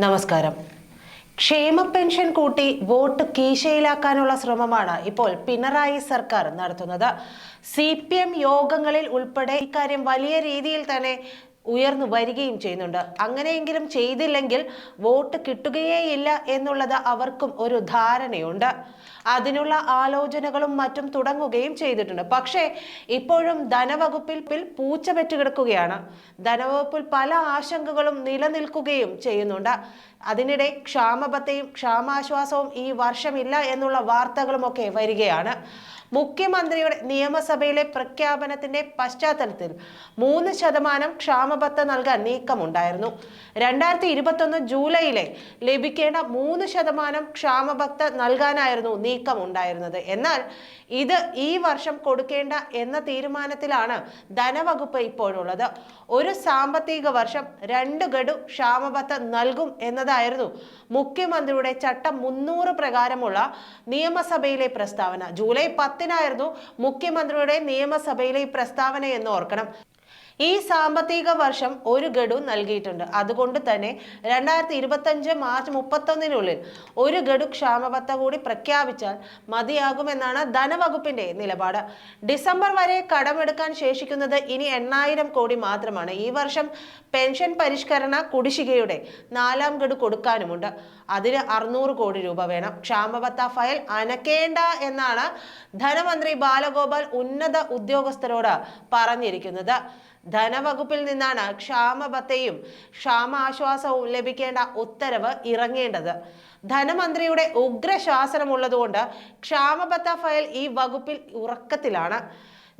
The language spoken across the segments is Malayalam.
നമസ്കാരം. ക്ഷേമ പെൻഷൻ കൂട്ടി വോട്ട് കീശയിലാക്കാനുള്ള ശ്രമമാണ് ഇപ്പോൾ പിണറായി സർക്കാർ നടത്തുന്നത്. സി പി എം യോഗങ്ങളിൽ ഉൾപ്പെടെ ഇക്കാര്യം വലിയ രീതിയിൽ തന്നെ ഉയർന്നു വരികയും ചെയ്യുന്നുണ്ട്. അങ്ങനെയെങ്കിലും ചെയ്തില്ലെങ്കിൽ വോട്ട് കിട്ടുകയേയില്ല എന്നുള്ളത് അവർക്കും ഒരു ധാരണയുണ്ട്. അതിനുള്ള ആലോചനകളും മറ്റും തുടങ്ങുകയും ചെയ്തിട്ടുണ്ട്. പക്ഷേ ഇപ്പോഴും ധനവകുപ്പിൽ പിൽ പൂച്ച പെറ്റുകിടക്കുകയാണ് ധനവകുപ്പിൽ പല ആശങ്കകളും നിലനിൽക്കുകയും ചെയ്യുന്നുണ്ട്. അതിനിടെ ക്ഷാമബത്തയും ക്ഷാമാശ്വാസവും ഈ വർഷമില്ല എന്നുള്ള വാർത്തകളുമൊക്കെ വരികയാണ്. മുഖ്യമന്ത്രിയുടെ നിയമസഭയിലെ പ്രഖ്യാപനത്തിന്റെ പശ്ചാത്തലത്തിൽ മൂന്ന് ശതമാനം ക്ഷാമബത്ത നൽകാൻ നീക്കമുണ്ടായിരുന്നു. രണ്ടായിരത്തി ഇരുപത്തൊന്ന് ജൂലൈയിലെ ലഭിക്കേണ്ട മൂന്ന് ശതമാനം ക്ഷാമബത്ത നൽകാനായിരുന്നു നീക്കം ഉണ്ടായിരുന്നത് എന്നാൽ ഇത് ഈ വർഷം കൊടുക്കേണ്ട എന്ന തീരുമാനത്തിലാണ് ധനവകുപ്പ് ഇപ്പോഴുള്ളത്. ഒരു സാമ്പത്തിക വർഷം രണ്ട് ഗഡു ക്ഷാമബത്ത നൽകും എന്നതായിരുന്നു മുഖ്യമന്ത്രിയുടെ ചട്ടം മുന്നൂറ് പ്രകാരമുള്ള നിയമസഭയിലെ പ്രസ്താവന. ജൂലൈ പത്തിനായിരുന്നു മുഖ്യമന്ത്രിയുടെ നിയമസഭയിലെ ഈ പ്രസ്താവന എന്ന് ഓർക്കണം. ഈ സാമ്പത്തിക വർഷം ഒരു ഗഡു നൽകിയിട്ടുണ്ട്. അതുകൊണ്ട് തന്നെ രണ്ടായിരത്തി ഇരുപത്തഞ്ച് മാർച്ച് മുപ്പത്തൊന്നിനുള്ളിൽ ഒരു ഗഡു ക്ഷാമബത്ത കൂടി പ്രഖ്യാപിച്ചാൽ മതിയാകുമെന്നാണ് ധനവകുപ്പിന്റെ നിലപാട്. ഡിസംബർ വരെ കടമെടുക്കാൻ ശേഷിക്കുന്നത് ഇനി എണ്ണായിരം കോടി മാത്രമാണ്. ഈ വർഷം പെൻഷൻ പരിഷ്കരണ കുടിശികയുടെ നാലാം ഗഡു കൊടുക്കാനുമുണ്ട്. അതിന് അറുന്നൂറ് കോടി രൂപ വേണം. ക്ഷാമബത്ത ഫയൽ അനക്കേണ്ട എന്നാണ് ധനമന്ത്രി ബാലഗോപാൽ ഉന്നത ഉദ്യോഗസ്ഥരോട് പറഞ്ഞിരിക്കുന്നത്. ധനവകുപ്പിൽ നിന്നാണ് ക്ഷാമബത്തയും ക്ഷാമാശ്വാസവും ലഭിക്കേണ്ട ഉത്തരവ് ഇറങ്ങേണ്ടത്. ധനമന്ത്രിയുടെ ഉഗ്രശാസനമുള്ളതുകൊണ്ട് ക്ഷാമബത്ത ഫയൽ ഈ വകുപ്പിൽ ഉറക്കത്തിലാണ്.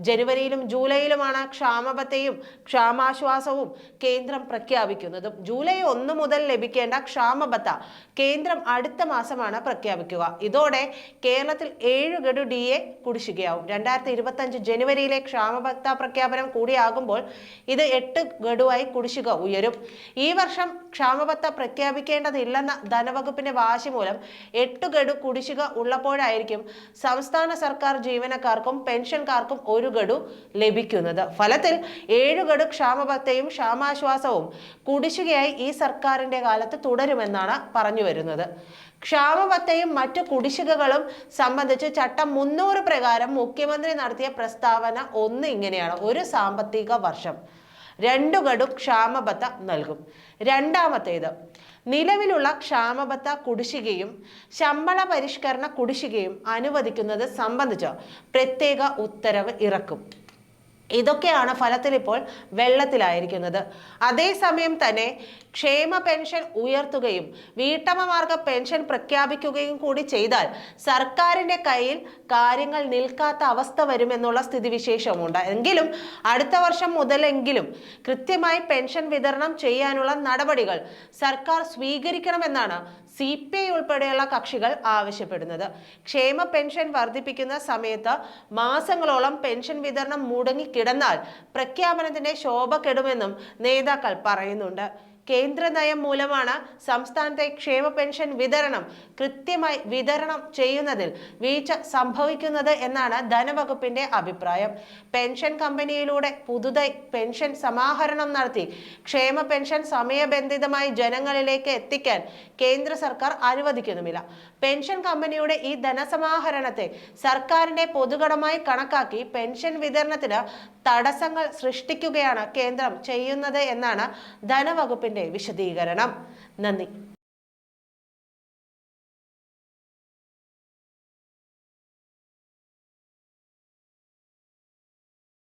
ജനുവരിയിലും ജൂലൈയിലുമാണ് ക്ഷാമബത്തയും ക്ഷാമാശ്വാസവും കേന്ദ്രം പ്രഖ്യാപിക്കുന്നത്. ജൂലൈ ഒന്ന് മുതൽ ലഭിക്കേണ്ട ക്ഷാമബത്ത കേന്ദ്രം അടുത്ത മാസമാണ് പ്രഖ്യാപിക്കുക. ഇതോടെ കേരളത്തിൽ ഏഴ് ഗഡു ഡി എ കുടിശ്ശികയാവും. രണ്ടായിരത്തി ഇരുപത്തഞ്ച് ജനുവരിയിലെ ക്ഷാമബത്ത പ്രഖ്യാപനം കൂടിയാകുമ്പോൾ ഇത് എട്ട് ഗഡുവായി കുടിശ്ശിക ഉയരും. ഈ വർഷം ക്ഷാമബത്ത പ്രഖ്യാപിക്കേണ്ടതില്ലെന്ന ധനവകുപ്പിന്റെ വാശി മൂലം എട്ട് ഗഡു കുടിശ്ശിക ഉള്ളപ്പോഴായിരിക്കും സംസ്ഥാന സർക്കാർ ജീവനക്കാർക്കും പെൻഷൻകാർക്കും ഒരു ഗഡു ലഭിക്കുന്നത്. ഫലത്തിൽ ഏഴുകടു ക്ഷാമബത്തയും ക്ഷാമാശ്വാസവും കുടിശ്ശികയായി ഈ സർക്കാരിന്റെ കാലത്ത് തുടരുമെന്നാണ് പറഞ്ഞു വരുന്നത്. ക്ഷാമബത്തയും മറ്റു കുടിശ്ശികകളും സംബന്ധിച്ച് ചട്ടം മുന്നൂറ് പ്രകാരം മുഖ്യമന്ത്രി നടത്തിയ പ്രസ്താവന ഒന്ന് ഇങ്ങനെയാണ്. ഒരു സാമ്പത്തിക വർഷം. രണ്ടു ഗഡു ക്ഷാമബത്ത നൽകും. രണ്ടാമത്തേത് നിലവിലുള്ള ക്ഷാമബത്ത കുടിശ്ശികയും ശമ്പള പരിഷ്കരണ കുടിശ്ശികയും അനുവദിക്കുന്നത് സംബന്ധിച്ച് പ്രത്യേക ഉത്തരവ് ഇറക്കും. ഇതൊക്കെയാണ് ഫലത്തിൽ ഇപ്പോൾ വെള്ളത്തിലായിരിക്കുന്നത്. അതേസമയം തന്നെ ക്ഷേമ പെൻഷൻ ഉയർത്തുകയും വീട്ടമ്മമാർക്ക് പെൻഷൻ പ്രഖ്യാപിക്കുകയും കൂടി ചെയ്താൽ സർക്കാരിന്റെ കയ്യിൽ കാര്യങ്ങൾ നിൽക്കാത്ത അവസ്ഥ വരുമെന്നുള്ള സ്ഥിതിവിശേഷമുണ്ട്. എങ്കിലും അടുത്ത വർഷം മുതലെങ്കിലും കൃത്യമായി പെൻഷൻ വിതരണം ചെയ്യാനുള്ള നടപടികൾ സർക്കാർ സ്വീകരിക്കണമെന്നാണ് സി പി ഐ ഉൾപ്പെടെയുള്ള കക്ഷികൾ ആവശ്യപ്പെടുന്നത്. ക്ഷേമ പെൻഷൻ വർദ്ധിപ്പിക്കുന്ന സമയത്ത് മാസങ്ങളോളം പെൻഷൻ വിതരണം മുടങ്ങി കിടന്നാൽ പ്രഖ്യാപനത്തിന്റെ ശോഭ കെടുമെന്നും നേതാക്കൾ പറയുന്നുണ്ട്. കേന്ദ്ര നയം മൂലമാണ് സംസ്ഥാനത്തെ ക്ഷേമ പെൻഷൻ വിതരണം കൃത്യമായി വിതരണം ചെയ്യുന്നതിൽ വീഴ്ച സംഭവിക്കുന്നത് എന്നാണ് ധനവകുപ്പിന്റെ അഭിപ്രായം. പെൻഷൻ കമ്പനിയിലൂടെ പുതുതായി പെൻഷൻ സമാഹരണം നടത്തി ക്ഷേമ പെൻഷൻ സമയബന്ധിതമായി ജനങ്ങളിലേക്ക് എത്തിക്കാൻ കേന്ദ്ര സർക്കാർ അനുവദിക്കുന്നുമില്ല. പെൻഷൻ കമ്പനിയുടെ ഈ ധനസമാഹരണത്തെ സർക്കാരിന്റെ പൊതുകടമായി കണക്കാക്കി പെൻഷൻ വിതരണത്തിന് തടസ്സങ്ങൾ സൃഷ്ടിക്കുകയാണ് കേന്ദ്രം ചെയ്യുന്നത് എന്നാണ് ധനവകുപ്പിന്റെ വിശദീകരണം. നന്ദി.